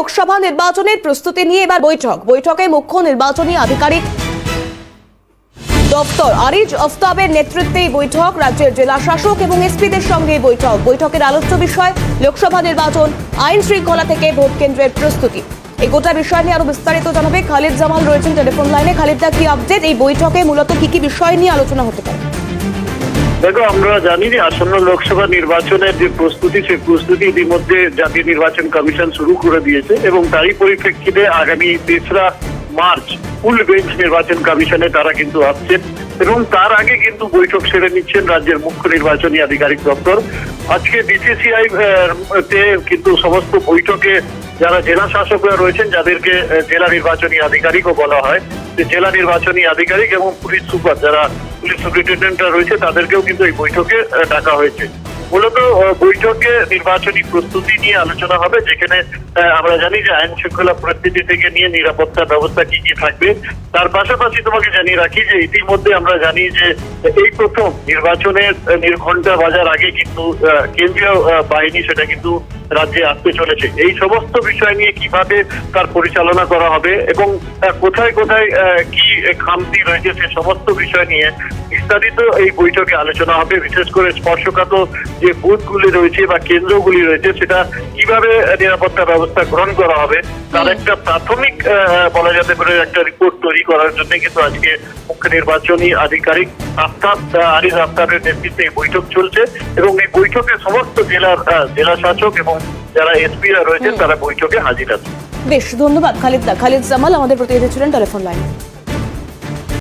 লোকসভা নির্বাচনের প্রস্তুতি নিয়ে এবার বৈঠক। বৈঠকে মুখ্য নির্বাচনী আধিকারিক দপ্তর আরিজ আফতাবের নেতৃত্বে এই বৈঠক, রাজ্যের জেলা শাসক এবং এসপিদের সঙ্গে বৈঠক। বৈঠকের আলোচ্য বিষয়, লোকসভা নির্বাচন, আইন শৃঙ্খলা থেকে ভোট কেন্দ্রের প্রস্তুতি। এই গোটা বিষয় নিয়ে আরও বিস্তারিত জানাবে খালিদ জামাল রয়েছেন টেলিফোন লাইনে। খালিদা, কি আপডেট এই বৈঠকে মূলত কি কি বিষয় নিয়ে আলোচনা হতে পারে? দেখো, আমরা জানি যে আসন্ন লোকসভা নির্বাচনের যে প্রস্তুতি, সেই প্রস্তুতি ইতিমধ্যে জাতীয় নির্বাচন কমিশন শুরু করে দিয়েছে এবং তারই পরিপ্রেক্ষিতে আগামী তেসরা মার্চ ফুল বেঞ্চ নির্বাচন কমিশনে তারা কিন্তু আসছেন এবং তার আগে কিন্তু বৈঠক সেরে নিচ্ছেন রাজ্যের মুখ্য নির্বাচনী আধিকারিক দপ্তর। আজকে বিসিসিআই তে কিন্তু সমস্ত বৈঠকে যারা জেলা শাসকরা রয়েছেন, যাদেরকে জেলা নির্বাচনী আধিকারিকও বলা হয়, যে জেলা নির্বাচনী আধিকারিক এবং পুলিশ সুপার যারা পুলিশ সুপারিনটেন্ডেন্টরা রয়েছে তাদেরকেও কিন্তু এই বৈঠকে ডাকা হয়েছে। মূলত বৈঠকে নির্বাচনী প্রস্তুতি নিয়ে আলোচনা হবে, যেখানে আমরা জানি যে আইন শৃঙ্খলা পরিস্থিতি থেকে নিয়ে নিরাপত্তা ব্যবস্থা কি কি থাকবে। তার পাশাপাশি তোমাকে জানিয়ে রাখি যে ইতিমধ্যে আমরা জানি যে এই প্রথম নির্বাচনের নির্ঘণ্টা বাজার আগে কিন্তু কেন্দ্রীয় বাহিনী সেটা কিন্তু রাজ্যে আসতে চলেছে। এই সমস্ত বিষয় নিয়ে কীভাবে তার পরিচালনা করা হবে এবং কোথায় কোথায় কি খামতি রয়েছে সে সমস্ত বিষয় নিয়ে বিস্তারিত এই বৈঠকে আলোচনা হবে। বিশেষ করে স্পর্শকাত যে বুথগুলি রয়েছে বা কেন্দ্রগুলি রয়েছে সেটা কীভাবে নিরাপত্তা ব্যবস্থা গ্রহণ করা হবে তার একটা প্রাথমিক বলা যেতে পারে একটা রিপোর্ট তৈরি করার জন্য কিন্তু আজকে মুখ্য নির্বাচনী আধিকারিক আফতাব আরিজ আফতাবের নেতৃত্বে এই বৈঠক চলছে এবং এই বৈঠকে সমস্ত জেলার জেলা শাসক এবং যারা এসপিরা রয়েছেন তারা বৈঠকে হাজির আছেন। বেশ ধন্যবাদ। খালিদ খালিদ জামাল আমাদের প্রতিনিধি ছিলেন টেলিফোন লাইনে